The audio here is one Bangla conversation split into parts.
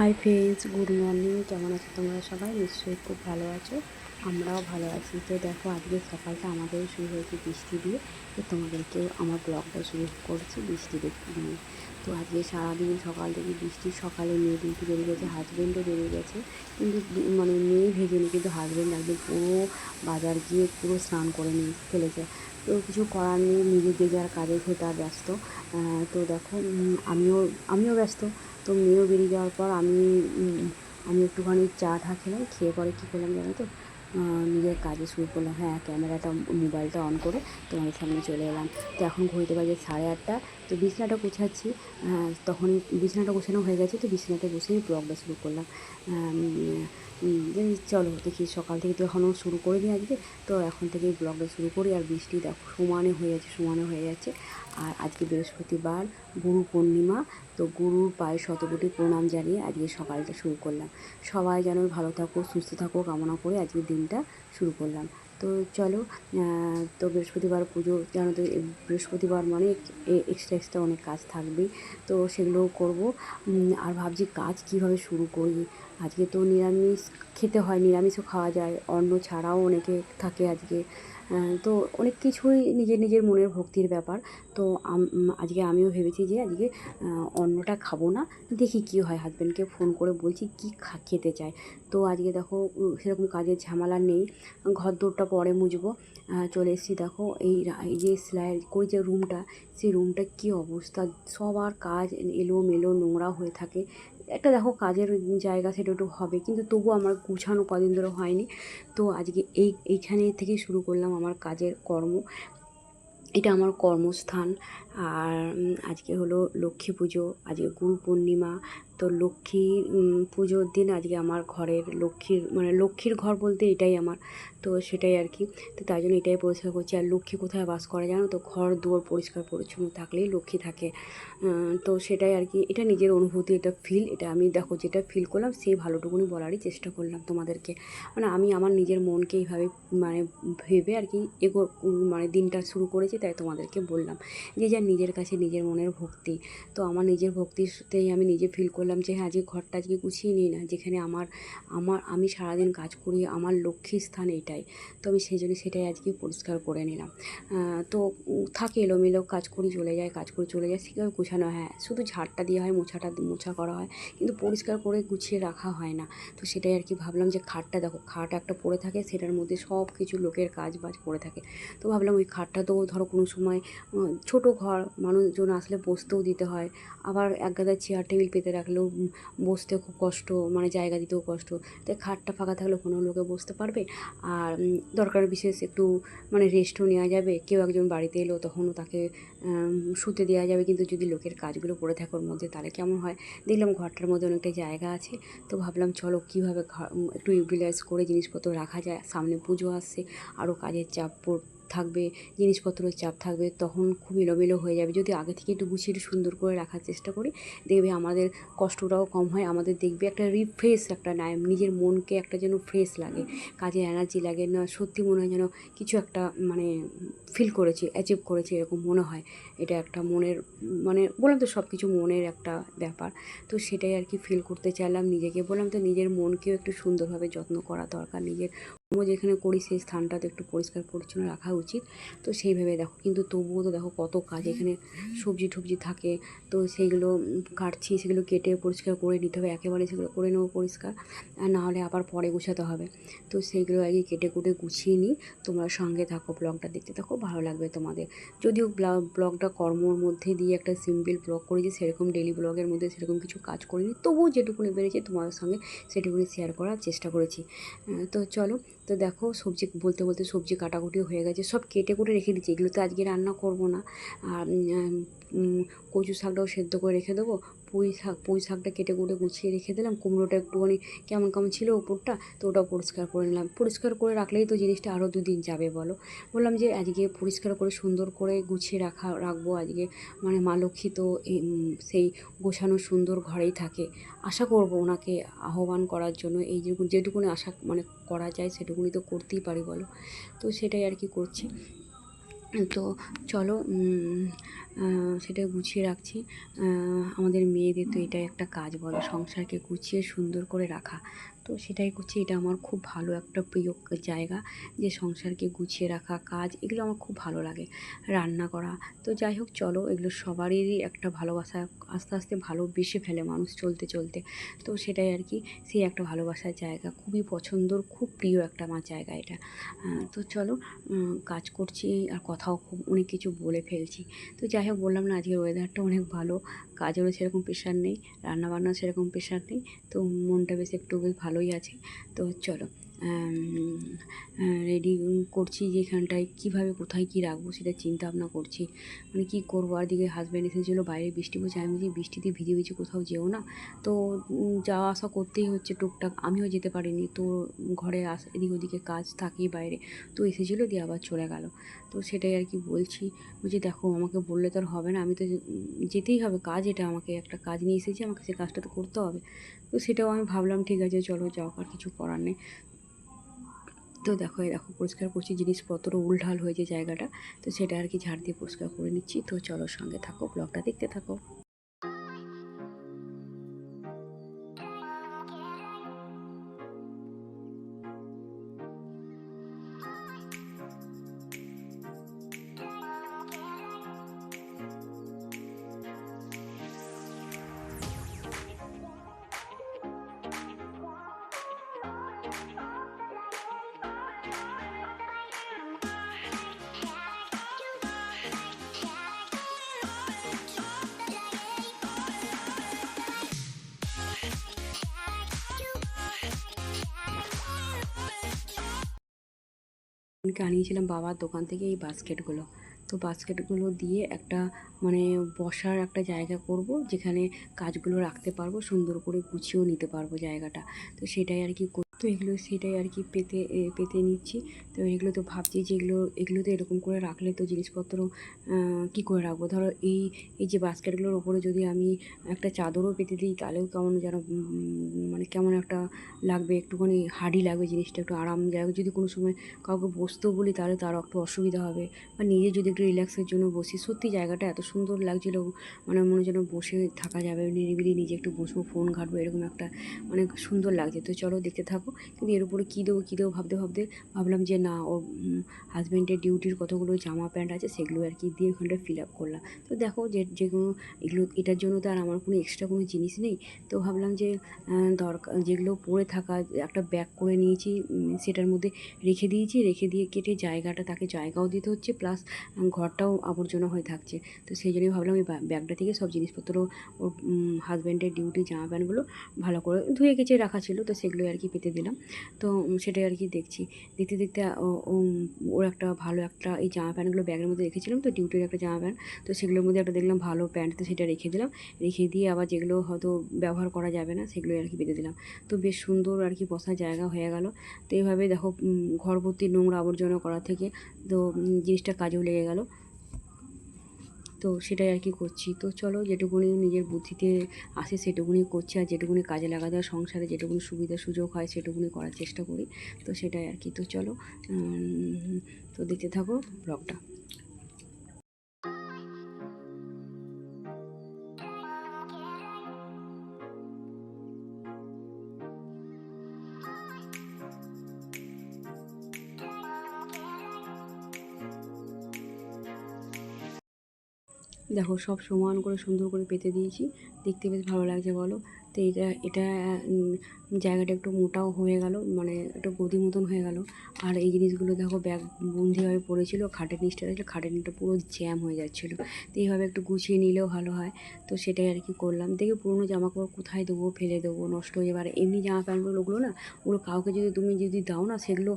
হাই ফ্রেন্ডস গুড মর্নিং কেমন আছো তোমরা সবাই? নিশ্চয়ই খুব ভালো আছো। আমরাও ভালো আছি। তো দেখো, আজকে সকালটা আমাদের শুরু হয়েছে বৃষ্টি দিয়ে। তো তোমাদেরকেও আমার ব্লগটা শুরু করছি বৃষ্টি দিয়ে তো আজকে সারাদিন সকাল থেকে বৃষ্টি, সকালে মেয়ে ডিউটি বেরিয়ে গেছে হাজব্যান্ডও বেরিয়ে গেছে। কিন্তু মানে মেয়ে ভেজেনি, কিন্তু হাজব্যান্ড একদম পুরো বাজার গিয়ে পুরো স্নান করে নিয়ে ফেলেছে। তো কিছু করার নেই নিজে যে যার কাজে সে ব্যস্ত। তো দেখো আমিও আমিও ব্যস্ত। তো মেয়েও বেরিয়ে যাওয়ার পর আমি আমি একটুখানি চা ঠা খেলাম, খেয়ে পরে কী করলাম জানো তো? নিজের কাজে শুরু করলাম। হ্যাঁ ক্যামেরাটা, মোবাইলটা অন করে তোমাদের সামনে চলে এলাম। তো এখন ঘড়িতে বাজে সাড়ে আটটা। তো বিছানাটা গোছাচ্ছি আহ, তখন বিছনাটা গোছানো হয়ে গেছে তো বিছনাতে বসেই ব্লগটা শুরু করলাম। চলো দেখি সকাল থেকে তো এখনও শুরু করিনি আজকে তো এখন থেকেই ব্লগটা শুরু করি। আর বৃষ্টি দেখো সমানে হয়ে যাচ্ছে সমানে হয়ে যাচ্ছে। আর আজকে বৃহস্পতিবার গুরু পূর্ণিমা তো গুরুর পায়ে শতকোটি প্রণাম জানিয়ে আজকে সকালটা শুরু করলাম। সবাই যেন ভালো থাকো সুস্থ থাকো কামনা করে আজকে দিনটা শুরু করলাম। তো চলো তো বৃহস্পতিবার পুজো, জানো তো বৃহস্পতিবার মানে এক্সট্রা এক্সট্রা অনেক কাজ থাকবে, তো সেগুলোও করব। আর ভাবছি কাজ কীভাবে শুরু করি? আজকে তো নিরামিষ, খেতে হয়, নিরামিষও খাওয়া যায়, অন্ন ছাড়াও অনেকে থাকে আজকে। তো অনেক কিছুই নিজের নিজের মনের ভক্তির ব্যাপার। তো আজকে আমিও ভেবেছি যে আজকে অন্নটা খাব না। দেখি কী হয় হাজব্যান্ডকে ফোন করে বলছি কী খা খেতে চায়। তো আজকে দেখো সেরকম কাজের ঝামেলা নেই। ঘর দৌড়টা পরে আহ, চলে এসেছি দেখো এই এই যে সেলাই করি যে রুমটা সেই রুমটা কী অবস্থা? সবার কাজ এলো মেলো নোংরা হয়ে থাকে। একটা দেখো কাজের জায়গা সেটা একটু হবে, কিন্তু তবু আমার গুছানো কদিন ধরে হয়নি। তো আজকে এই, এইখানে থেকে শুরু করলাম আমার কাজের কর্ম। এটা আমার কর্মস্থান। আর আজকে হলো লক্ষ্মী পুজো, আজকে গুরু পূর্ণিমা তো লক্ষ্মী পুজোর দিন আজকে আমার ঘরের লক্ষ্মীর মানে লক্ষ্মীর ঘর বলতে এটাই আমার। তো সেটাই আর কি। তো তাই জন্য এটাই পরিষ্কার করছি। আর লক্ষ্মী কোথায় বাস করে জানো তো? ঘর, দুয়ার পরিষ্কার পরিচ্ছন্ন থাকলেই লক্ষ্মী থাকে। তো সেটাই আর কি। এটা নিজের অনুভূতি, এটা ফিল এটা আমি দেখো যেটা ফিল করলাম সেই ভালোটুকুনি বলারই চেষ্টা করলাম তোমাদেরকে। মানে আমি আমার নিজের মনকে এইভাবে মানে ভেবে আর কি এগো মানে দিনটা শুরু করেছি তাই তোমাদেরকে বললাম। যে যার নিজের কাছে নিজের মনের ভক্তি। তো আমার নিজের ভক্তিতেই আমি নিজে ফিল করলাম যে হ্যাঁ আজকে ঘরটা আজকে গুছিয়ে নিই না, যেখানে আমার আমার, আমি সারাদিন কাজ করি, আমার লক্ষ্মী স্থান এটাই। তো আমি সেই জন্য সেটাই আজকে পরিষ্কার করে নিলাম। তো থাকে এলোমেলো, কাজ করি, চলে যায়, কাজ করে, চলে যায় সেভাবে গুছানো হ্যাঁ। শুধু ঝাড়টা দেওয়া হয়, মোছাটা, মোছা করা হয়, কিন্তু পরিষ্কার করে গুছিয়ে রাখা হয় না। তো সেটাই আর কি ভাবলাম যে খাটটা দেখো, খাট একটা পড়ে থাকে, সেটার মধ্যে সব কিছু লোকের কাজ বাজ পড়ে থাকে। তো ভাবলাম ওই খাটটা তো ধরো কোনো সময় ছোটো ঘর, মানুষজন আসলে বসতেও দিতে হয়। আবার এক গাদা চেয়ার টেবিল পেতে রাখলেও উম, বসতে খুব কষ্ট মানে জায়গা দিতেও কষ্ট। তাই খাটটা ফাঁকা থাকলে কোনো লোকে বসতে পারবে? আর দরকার বিশেষ একটু মানে রেস্টও নেওয়া যাবে। কেউ একজন বাড়িতে এলো তখনও তাকে শুতে দেওয়া যাবে। কিন্তু যদি লোকের কাজগুলো পড়ে থাকে ওর মধ্যে তাহলে কেমন হয়? দেখলাম ঘরটার মধ্যে অনেকটা জায়গা আছে। তো ভাবলাম চলো কীভাবে একটু ইউটিলাইজ করে জিনিসপত্র রাখা যায়। সামনে পুজো আসছে আরও কাজের চাপ থাকবে, জিনিসপত্রের চাপ থাকবে, তখন খুব এলোমেলো হয়ে যাবে। যদি আগে থেকে একটু গুছিয়ে একটু সুন্দর করে রাখার চেষ্টা করি, দেখবে আমাদের কষ্টটাও কম হয়। আমাদের দেখবে একটা রিফ্রেশ একটা নিজের মনকে একটা যেন ফ্রেশ লাগে, কাজে এনার্জি লাগে না, সত্যি মনে হয় যেন কিছু একটা মানে ফিল করেছি অ্যাচিভ করেছি এরকম মনে হয়। এটা একটা মনের মানে বললাম তো সব কিছু মনের একটা ব্যাপার। তো সেটাই আর কি ফিল করতে চাইলাম নিজেকে। বললাম তো নিজের মনকেও একটু সুন্দরভাবে যত্ন করা দরকার, নিজের কর্ম যেখানে করি সেই স্থানটাতে একটু পরিষ্কার পরিচ্ছন্ন রাখা উচিত। তো সেইভাবে দেখো কিন্তু তবুও তো দেখো কত কাজ এখানে সবজি টবজি থাকে। তো সেইগুলো কাটছি সেগুলো কেটে পরিষ্কার করে নিতে হবে একেবারে সেগুলো করে নেব পরিষ্কার। আর না হলে আবার পরে গুছাতে হবে। তো সেইগুলো আগে কেটে কুটে গুছিয়ে নিই। তোমরা সঙ্গে থাকো ব্লগটা দেখতে থাকো ভালো লাগবে তোমাদের। যদিও ব্লগটা কর্মর মধ্যে দিয়ে একটা সিম্পল ব্লগ করেছি সেরকম ডেলি ব্লগের মধ্যে সেরকম কিছু কাজ করিনি। তবুও যেটুকুনি বেড়েছে তোমাদের সঙ্গে সেটুকুনি শেয়ার করার চেষ্টা করেছি। তো চলো তো দেখো সবজি বলতে বলতে সবজি কাটাকুটি হয়ে গেছে, সব কেটে কুটে রেখে দিচ্ছি। এগুলো তো আজকে রান্না করব না। আর কচু শাকটাও সেদ্ধ করে রেখে দেবো। পুঁই শাক, পুঁই শাকটা কেটে কুটে গুছিয়ে রেখে দিলাম। কুমড়োটা একটুখানি কেমন কেমন ছিল ওপরটা, তো ওটা পরিষ্কার করে নিলাম। পরিষ্কার করে রাখলেই তো জিনিসটা আরও দুদিন যাবে, বলো। বললাম যে আজকে পরিষ্কার করে সুন্দর করে গুছিয়ে রাখা, রাখব আজকে। মানে মা লক্ষ্মী তো সেই গোছানো সুন্দর ঘরেই থাকে। আশা করব ওনাকে আহ্বান করার জন্য এই যেটুকু যেটুকুনি আশা মানে করা যায় সেটুকুনি তো করতেই পারি, বলো। তো সেটাই আর কি করছি। তো চলো সেটা গুছিয়ে রাখছি। আমাদের মেয়েদের তো এটাই একটা কাজ বলো, সংসারকে গুছিয়ে সুন্দর করে রাখা। তো সেটাই করছি, এটা আমার খুব ভালো একটা প্রিয় জায়গা যে সংসারকে গুছিয়ে রাখা, কাজ, এগুলো আমার খুব ভালো লাগে, রান্না করা। তো যাই হোক, চলো, এগুলো সবারই একটা ভালোবাসা আস্তে আস্তে ভালোবেসে ফেলে মানুষ চলতে চলতে। তো সেটাই আর কি, সেই একটা ভালোবাসার জায়গা। খুবই পছন্দর, খুব প্রিয় একটা আমার জায়গা এটা। তো চলো কাজ করছি আর কথাও খুব অনেক কিছু বলে ফেলছি। তো যাই হোক, বললাম না, আজকের ওয়েদারটা অনেক ভালো। কাজেরও সেরকম প্রেশার নেই রান্নাবান্নাও সেরকম প্রেশার নেই। তো মনটা বেশ একটু বেশ ভালোই আছে। তো চলো রেডি করছি যে এখানটায় কীভাবে, কোথায় কী রাখব সেটা চিন্তা ভাবনা করছি। মানে কী করব? আর দিকে হাজব্যান্ড এসেছিল, বাইরে বৃষ্টি পড়ছে। আমি বলছি, বৃষ্টিতে ভিজে ভিজে কোথাও যেও না। তো যাওয়া আসা করতেই হচ্ছে টুকটাক। আমিও যেতে পারিনি। তো, ঘরে আস, এদিক ওদিকে কাজ থাকেই বাইরে। তো এসেছিল দিয়ে আবার চলে গেল। তো সেটাই আর কি বলছি। বলছি, দেখো, আমাকে বললে তো আর হবে না। আমি তো যেতেই হবে। কাজ এটা আমাকে, একটা কাজ নিয়ে এসেছি। আমাকে সে কাজটা তো করতে হবে। তো সেটাও আমি ভাবলাম, ঠিক আছে, চলো যাও, আর কিছু করার নেই। তো দেখো, এই দেখো, পরিষ্কার করছি জিনিসপত্র, উলঢাল হয়েছে জায়গাটা, তো সেটা আর কি ঝাড় দিয়ে পরিষ্কার করে নিচ্ছি। তো চলো সঙ্গে থাকো, ব্লগটা দেখতে থাকো। কে আনিয়েছিলাম বাবার দোকান থেকে এই বাস্কেটগুলো। তো বাস্কেটগুলো দিয়ে একটা মানে বসার একটা জায়গা করব, যেখানে কাজগুলো রাখতে পারব, সুন্দর করে গুছিয়েও নিতে পারব জায়গাটা। তো সেটাই আর কি তো এগুলো সেটাই আর কি পেতে পেতে নিচ্ছি। তো এগুলো তো ভাবছি যে এগুলো এগুলো তো এরকম করে রাখলে তো জিনিসপত্র কী করে রাখব? ধরো এই এই যে বাস্কেটগুলোর ওপরে যদি আমি একটা চাদরও পেতে দিই, তাহলেও কেমন যেন মানে কেমন একটা লাগবে, একটুখানি হার্ডি লাগবে জিনিসটা, একটু আরামদায়ক যদি কোনো সময় কাউকে বসতেও বলি, তাহলে তারও একটু অসুবিধা হবে। বা নিজে যদি একটু রিল্যাক্সের জন্য বসি, সত্যি জায়গাটা এত সুন্দর লাগছিল মানে মনে যেন বসে থাকা যাবে, নিরিবিলি নিজে একটু বসবো, ফোন ঘাটবো, এরকম একটা মানে সুন্দর লাগছে। তো চলো দেখতে থাকো। কিন্তু এর উপরে কী দেবো কী দেবো ভাবতে ভাবতে ভাবলাম যে না ও হাজব্যান্ডের ডিউটির কতগুলো জামা প্যান্ট আছে সেগুলো আর কি দিয়ে ওখানটা ফিল আপ করলাম। তো দেখো যে যে কোনো এগুলো, এটার জন্য তো আর আমার কোনো এক্সট্রা কোনো জিনিস নেই। তো ভাবলাম যে দরকার, যেগুলো পরে থাকা, একটা ব্যাগ করে নিয়েছি সেটার মধ্যে রেখে দিয়েছি, রেখে দিয়ে কেটে জায়গাটা, তাকে জায়গাও দিতে হচ্ছে প্লাস ঘরটাও আবর্জনা হয়ে থাকছে। তো সেই জন্যই ভাবলাম ব্যা- ব্যাগটা থেকে সব জিনিসপত্র, ওর হাজব্যান্ডের ডিউটি জামা প্যান্টগুলো ভালো করে ধুয়ে গেছে রাখা ছিল, তো সেগুলো আর কি পেতে দিলাম। তো সেটাই আর কি দেখছি। দেখতে দেখতে ওর একটা ভালো একটা এই জামা প্যান্টগুলো ব্যাগের মধ্যে রেখেছিলাম তো, ডিউটির একটা জামা প্যান্ট। তো সেগুলোর মধ্যে একটা দেখলাম ভালো প্যান্ট, তো সেটা রেখে দিলাম। রেখে দিয়ে আবার যেগুলো হয়তো ব্যবহার করা যাবে না সেগুলো আর কি বেঁধে দিলাম। তো বেশ সুন্দর আর কি বসার জায়গা হয়ে গেল। তো এইভাবে দেখো ঘর ভর্তি নোংরা আবর্জনা করা থেকে তো জিনিসটা কাজেও লেগে গেল। তো সেটাই আর কি করছি। তো চলো যেটুকুনি নিজের বুদ্ধিতে আসে সেটুকুনি করছি আর যেটুকুনি কাজে লাগাতে হয় সংসারে যেটুকুনি সুবিধা সুযোগ হয় সেটুকুনি করার চেষ্টা করি। তো সেটাই আর কি। তো চলো তো দেখতে থাকো ব্লগটা দেখো, সব সমান করে সুন্দর করে পেতে দিয়েছি। দেখতে বেশ ভালো লাগছে বলো। তো এটা এটা জায়গাটা একটু মোটাও হয়ে গেল মানে একটু গদি মতন হয়ে গেল। আর এই জিনিসগুলো দেখো, ব্যাগ বন্দিভাবে পড়েছিল, খাটের নিচটা ছিল খাটের নিচটা পুরো জ্যাম হয়ে যাচ্ছিল। তো এইভাবে একটু গুছিয়ে নিলেও ভালো হয়। তো সেটাই আর কি করলাম। দেখি পুরোনো জামা কাপড় কোথায় দেবো, ফেলে দেবো, নষ্ট হয়ে যাবে। আর এমনি জামা প্যান্টগুলো ওগুলো না, ওগুলো কাউকে যদি তুমি যদি দাও না, সেগুলো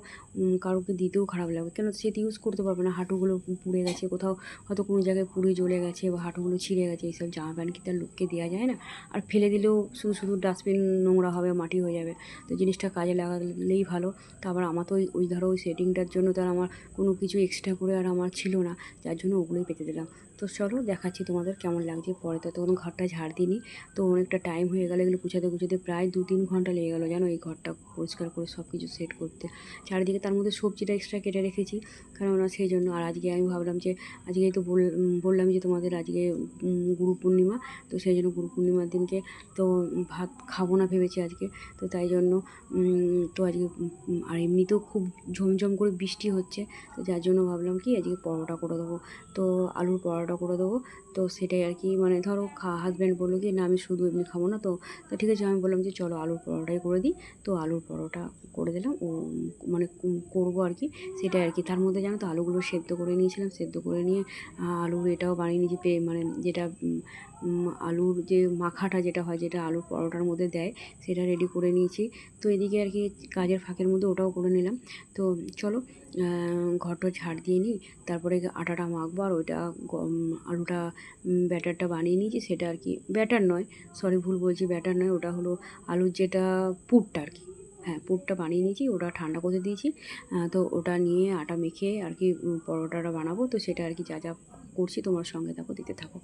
কাউকে দিতেও খারাপ লাগবে। কেন সে ইউজ করতে পারবে না। হাঁটুগুলো পুড়ে গেছে কোথাও, হয়তো কোনো জায়গায় পুড়ে জ্বলে গেছে বা হাঁটুগুলো ছিঁড়ে গেছে, এইসব জামা প্যান্ট কি তার লোককে দেওয়া যায় না। আর ফেলে দিলেও শুধু শুধু ডাস্টবিন নোংরা হবে, মাটি হয়ে যাবে। তো জিনিসটা কাজে লাগালেই ভালো। তারপর আমার তো ওই ধরো ওই সেটিংটার জন্য তার আমার কোনো কিছু এক্সট্রা করে আর আমার ছিল না। যার জন্য ওগুলোই পেতে দিলাম। তো চলো দেখাচ্ছি তোমাদের কেমন লাগছে। পরে তো তখন ঘরটা ঝাড় দিইনি। তো অনেকটা টাইম হয়ে গেলো এগুলো গুছাতে গুছাতে প্রায় দু তিন ঘণ্টা লেগে গেলো জানো এই ঘরটা পরিষ্কার করে সব কিছু সেট করতে। চারিদিকে তার মধ্যে সবজিটা এক্সট্রা কেটে রেখেছি। কেননা সেই জন্য আর আজকে আমি ভাবলাম যে, আজকে তো বললাম যে তোমাদের আজকে গুরু পূর্ণিমা। তো সেই জন্য গুরু পূর্ণিমার দিনকে তো ভাত খাব না ভেবেছি আজকে। তো তাই জন্য তো আজকে আর এমনিতেও খুব ঝমঝম করে বৃষ্টি হচ্ছে। তো যার জন্য ভাবলাম কি আজকে পরোটা করে দেবো। তো আলুর পরোটা করে দেবো। তো সেটাই আর কি মানে ধরো খা হাজব্যান্ড বলল কি, না, আমি শুধু এমনি খাব না তো। তো ঠিক আছে, আমি বললাম যে, চলো আলুর পরোটাই করে দিই। তো আলুর পরোটা করে দিলাম। ও মানে করব আর কি। সেটাই আর কি। তার মধ্যে জানো তো, আলুগুলো সেদ্ধ করে নিয়েছিলাম, সেদ্ধ করে নিয়ে আলু এটাও বানিয়ে নিয়েছি মানে যেটা আলুর যে মাখাটা যেটা হয়, যেটা আলুর পরোটার মধ্যে দেয়, সেটা রেডি করে নিয়েছি। তো এদিকে আর কি কাজের ফাঁকের মধ্যে ওটাও করে নিলাম। তো চলো ঘরটা ঝাড় দিয়ে নিই, তারপরে আটাটা মাখবো আর ওইটা আলুটা ব্যাটারটা বানিয়ে নিয়েছি। সেটা আর কি ব্যাটার নয় সরি ভুল বলছি, ব্যাটার নয়, ওটা হলো আলুর যেটা পুরটা আর কি। হ্যাঁ পুরটা বানিয়ে নিয়েছি, ওটা ঠান্ডা করে দিয়েছি। তো ওটা নিয়ে আটা মেখে আর কি পরোটাটা বানাবো। তো সেটা আর কি যা যা করছি, তোমার সঙ্গে থাকো দিতে থাকো।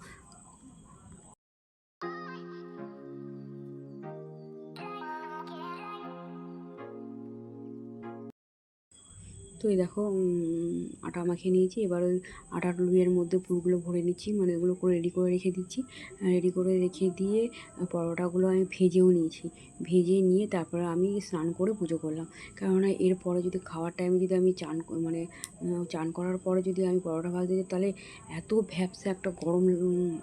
তো এই দেখো আটা মাখিয়ে নিয়েছি। এবার ওই আটার লুইয়ের মধ্যে পুরগুলো ভরে নিচ্ছি মানে ওগুলো করে রেডি করে রেখে দিচ্ছি। রেডি করে রেখে দিয়ে পরোটাগুলো আমি ভেজেও নিয়েছি। ভেজে নিয়ে তারপরে আমি স্নান করে পুজো করলাম। কেননা এরপরে যদি খাওয়ার টাইমে যদি আমি চান মানে চান করার পরে যদি আমি পরোটা ভাজতে যাই, তাহলে এত ভ্যাপসা একটা গরম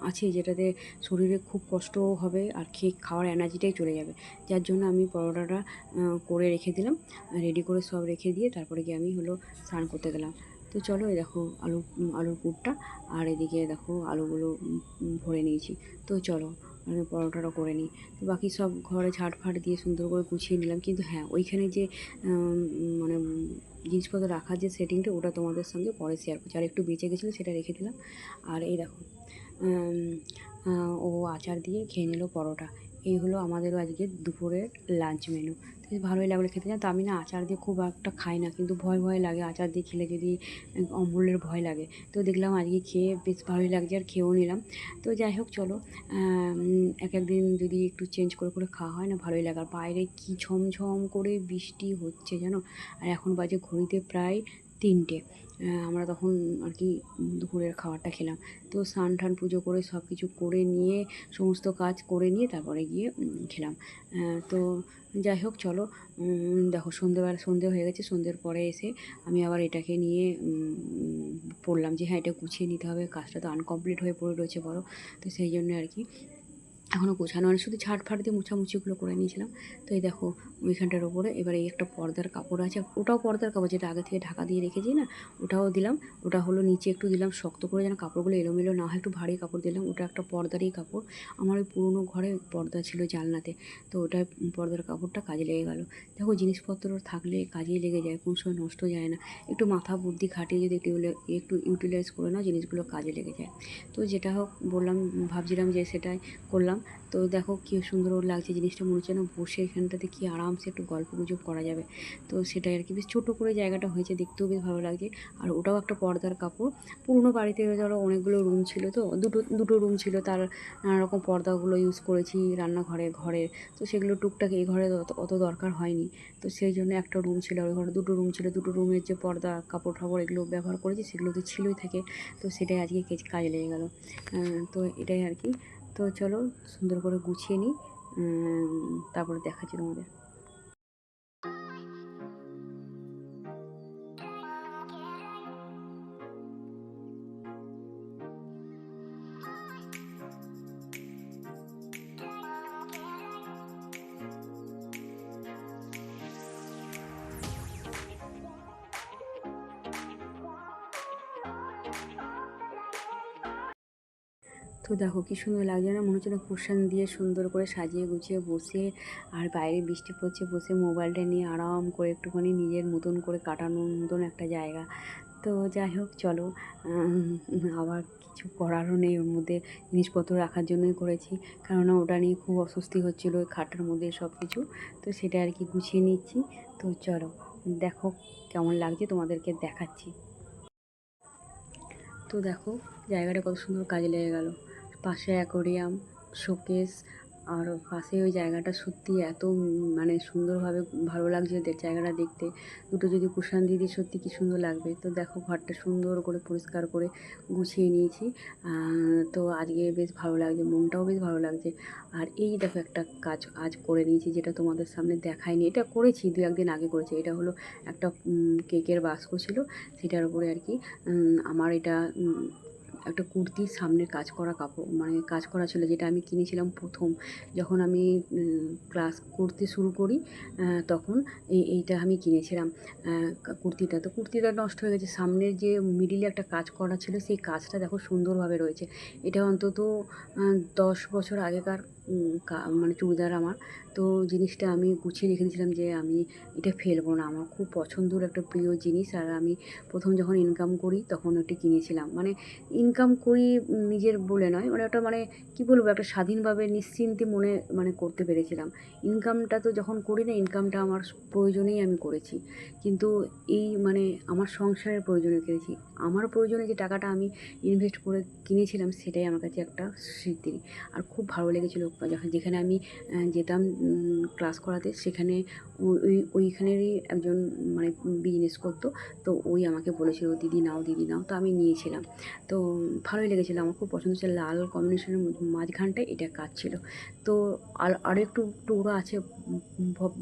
আছে যেটাতে শরীরে খুব কষ্ট হবে আর খেয়ে খাওয়ার এনার্জিটাই চলে যাবে। যার জন্য আমি পরোটাটা করে রেখে দিলাম। রেডি করে সব রেখে দিয়ে তারপরে গিয়ে আমি হলো স্নান করতে গেলাম। তো চলো এই দেখো আলু আলুর পুরটা আর এদিকে দেখো আলুগুলো ভরে নিয়েছি। তো চলো আমি পরোটাটা করে নিই। তো বাকি সব ঘরে ঝাড় ফাট দিয়ে সুন্দর করে গুছিয়ে নিলাম। কিন্তু হ্যাঁ ওইখানে যে মানে জিনিসপত্র রাখার যে সেটিংটা ওটা তোমাদের সঙ্গে পরে শেয়ার করছি। আর একটু বেঁচে গেছিল সেটা রেখে দিলাম। আর এই দেখো ও আচার দিয়ে খেয়ে নিল পরোটা। এই হলো আমাদেরও আজকে দুপুরের লাঞ্চ মেনু তো বেশ ভালোই লাগল খেতে। জানো তো, আমি না আচার দিয়ে খুব একটা খাই না, কিন্তু ভয় ভয় লাগে আচার দিয়ে খেলে যদি অম্বলের ভয় লাগে। তো দেখলাম আজকে খেয়ে বেশ ভালোই লাগছে আর খেয়েও নিলাম। তো যাই হোক, চলো এক একদিন যদি একটু চেঞ্জ করে করে খাওয়া হয় না ভালোই লাগে। আর বাইরে কী ঝমঝম করে বৃষ্টি হচ্ছে, জানো? আর এখন বাজে ঘড়িতে প্রায় তিনটে। আমরা তখন আর কি দুপুরের খাবারটা খেলাম। তো স্নান টান পুজো করে সব কিছু করে নিয়ে, সমস্ত কাজ করে নিয়ে তারপরে গিয়ে খেলাম। তো যাই হোক, চলো। দেখো, সন্ধেবেলা, সন্ধে হয়ে গেছে, সন্ধ্যের পরে এসে আমি আবার এটাকে নিয়ে পড়লাম যে হ্যাঁ এটা গুছিয়ে নিতে হবে, কাজটা তো আনকমপ্লিট হয়ে পড়ে রয়েছে বড়। তো সেই জন্য আর কি এখনও গোছানো মানে শুধু ঝাড় ফাড় দিয়ে মোছামুছিগুলো করে নিয়েছিলাম। তো এই দেখো, ওইখানটার ওপরে, এবার এই একটা পর্দার কাপড় আছে, ওটাও পর্দার কাপড়, যেটা আগে থেকে ঢাকা দিয়ে রেখেছি না, ওটাও দিলাম, ওটা হলো নিচে একটু দিলাম, শক্ত করে যেন কাপড়গুলো এলোমেলো না হয়, একটু ভারী কাপড় দিলাম, ওটা একটা পর্দারই কাপড়। আমার ওই পুরনো ঘরে পর্দা ছিল জানলাতে, তো ওটা পর্দার কাপড়টা কাজে লেগে গেল। দেখো, জিনিসপত্র থাকলে কাজেই লেগে যায়, কোন সময় নষ্ট যায় না। একটু মাথা বুদ্ধি খাটিয়ে যদি একটু একটু ইউটিলাইজ করে নাও, জিনিসগুলো কাজে লেগে যায়। তো যেটা হোক, বললাম, ভাবছিলাম যে সেটাই করলাম। তো দেখো কি সুন্দর লাগছে জিনিসটা। মনে হচ্ছে না বসে এখানটাতে কি আরামসে একটু গল্প গুজব করা যাবে। তো সেটাই আর কি, বেশ ছোটো করে জায়গাটা হয়েছে, দেখতেও বেশ ভালো লাগছে। আর ওটাও একটা পর্দার কাপড়। পুরনো বাড়িতে ধরো অনেকগুলো রুম ছিল তো, দুটো দুটো রুম ছিল। তার নানা রকম পর্দাগুলো ইউজ করেছি রান্নাঘরে, ঘরে। তো সেগুলো টুকটাক এই ঘরে অত দরকার হয়নি। তো সেই জন্য একটা রুম ছিল ওই ঘরে দুটো রুম ছিল। দুটো রুমের যে পর্দা, কাপড় টাপড় এগুলো ব্যবহার করেছি, সেগুলো তো ছিলই থাকে। তো সেটাই আজকে কাজে লেগে গেলো। তো এটাই আর কি। তো চলো সুন্দর করে গুছিয়ে নিই। তারপরে দেখাচ্ছি তোমাদের। তো দেখো কি সুন্দর লাগছে না? মনে হচ্ছে না কুশন দিয়ে সুন্দর করে সাজিয়ে গুছিয়ে বসে আর বাইরে বৃষ্টি পড়ছে বসে মোবাইলটা নিয়ে আরাম করে একটুখানি নিজের মতন করে কাটানোর মতন একটা জায়গা। তো যাই হোক, চলো আবার কিছু করারও নেই ওর মধ্যে। জিনিসপত্র রাখার জন্যই করেছি। কেননা ওটা নিয়ে খুব অস্বস্তি হচ্ছিল ওই খাটের মধ্যে সব কিছু তো সেটা আর কি গুছিয়ে নিচ্ছি। তো চলো, দেখো কেমন লাগছে তোমাদেরকে দেখাচ্ছি। তো দেখো, জায়গাটা কত সুন্দর কাজে লেগে গেল। পাশে অ্যাকোরিয়াম, শোকেস, আর পাশে ওই জায়গাটা সত্যি এত মানে সুন্দরভাবে ভালো লাগছে জায়গাটা দেখতে। দুটো যদি কুশান দিদি সত্যি কি সুন্দর লাগবে। তো দেখো ঘরটা সুন্দর করে পরিষ্কার করে গুছিয়ে নিয়েছি। তো আজকে বেশ ভালো লাগছে, মনটাও বেশ ভালো লাগছে। আর এই দেখো একটা কাজ আজ করে নিয়েছি যেটা তোমাদের সামনে দেখায়নি এটা করেছি দু একদিন আগে করেছি। এটা হলো একটা কেকের বাস্ক ছিল। সেটার উপরে আর কি আমার এটা একটা কুর্তির সামনের কাজ করা কাপড় মানে কাজ করা ছিল যেটা আমি কিনেছিলাম প্রথম। যখন আমি ক্লাস করতে শুরু করি তখন এই, এইটা আমি কিনেছিলাম। কুর্তিটা। তো কুর্তিটা নষ্ট হয়ে গেছে। সামনের যে মিডিলে একটা কাজ করা ছিল, সেই কাজটা দেখো সুন্দরভাবে রয়েছে। এটা অন্তত দশ বছর আগেকার মানে চুড়িদার আমার। তো জিনিসটা আমি গুছিয়ে রেখে দিয়েছিলাম যে আমি এটা ফেলব না। আমার খুব পছন্দের একটা প্রিয় জিনিস আর আমি প্রথম যখন ইনকাম করি তখন ওটা কিনেছিলাম। মানে ইনকাম করি নিজের বলে নয় মানে ওটা মানে কি বলব, একটা স্বাধীনভাবে নিশ্চিন্তে মনে মানে করতে পেরেছিলাম। ইনকামটা তো যখন করি না ইনকামটা আমার প্রয়োজনেই আমি করেছি। কিন্তু এই মানে আমার সংসারের প্রয়োজনে করেছি। আমার প্রয়োজনে যে টাকাটা আমি ইনভেস্ট করে কিনেছিলাম, সেটাই আমার কাছে একটা স্মৃতি। আর খুব ভালো লেগেছিলো। যখন যেখানে আমি যেতাম ক্লাস করাতে, সেখানে ওই, ওইখানেরই একজন মানে বিজনেস করতো। তো ওই আমাকে বলেছিল, দিদি নাও দিদি নাও। তো আমি নিয়েছিলাম। তো ভালোই লেগেছিলো। আমার খুব পছন্দ ছিল লাল কম্বিনেশনের মাঝখানটায় এটা কাজ ছিল। তো আর আরও একটু টুকরো আছে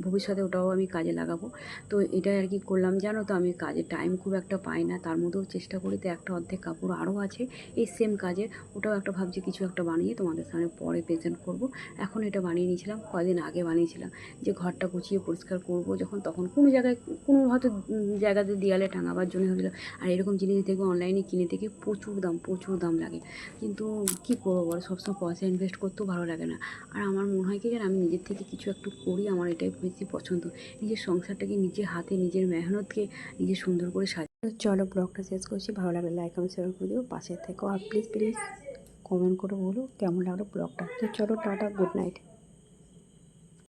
ভবিষ্যতে ওটাও আমি কাজে লাগাবো। তো এটাই আর কি করলাম। জানো তো, আমি কাজে টাইম খুব একটা পাই না। তার মধ্যেও চেষ্টা করি তো একটা অর্ধেক কাপড় আরও আছে, এই সেম কাজের ওটাও একটা ভাবছি কিছু একটা বানিয়ে তোমাদের সামনে পরে প্রেজেন্ট করব। এখন এটা বানিয়ে নিয়েছিলাম কদিন আগে বানিয়েছিলাম। যে ঘরটা গুছিয়ে পরিষ্কার করব যখন, তখন কোনো জায়গায়, কোনো হয়তো জায়গাতে দেয়ালে টাঙাবার জন্য হয়েছিল আর এরকম জিনিস দেখব অনলাইনে কিনে থেকে প্রচুর দাম প্রচুর দাম লাগে। কিন্তু কী করব বলো, সবসময় পয়সা ইনভেস্ট করতেও ভালো লাগে না। আর আমার মনে হয় কি যেন আমি নিজের থেকে কিছু একটু করি, আমার এটাই বেশি পছন্দ। নিজের সংসারটাকে নিজের হাতে, নিজের মেহনতকে নিজে সুন্দর করে সাজ চলো ব্লগটা শেষ করছি। ভালো লাগলে লাইক আমি শেয়ার করে দিও পাশে থেকো। আর প্লিজ প্লিজ কমেন্ট করে বলো। কেমন লাগল ব্লগটা? তো চলো টাটা গুড নাইট।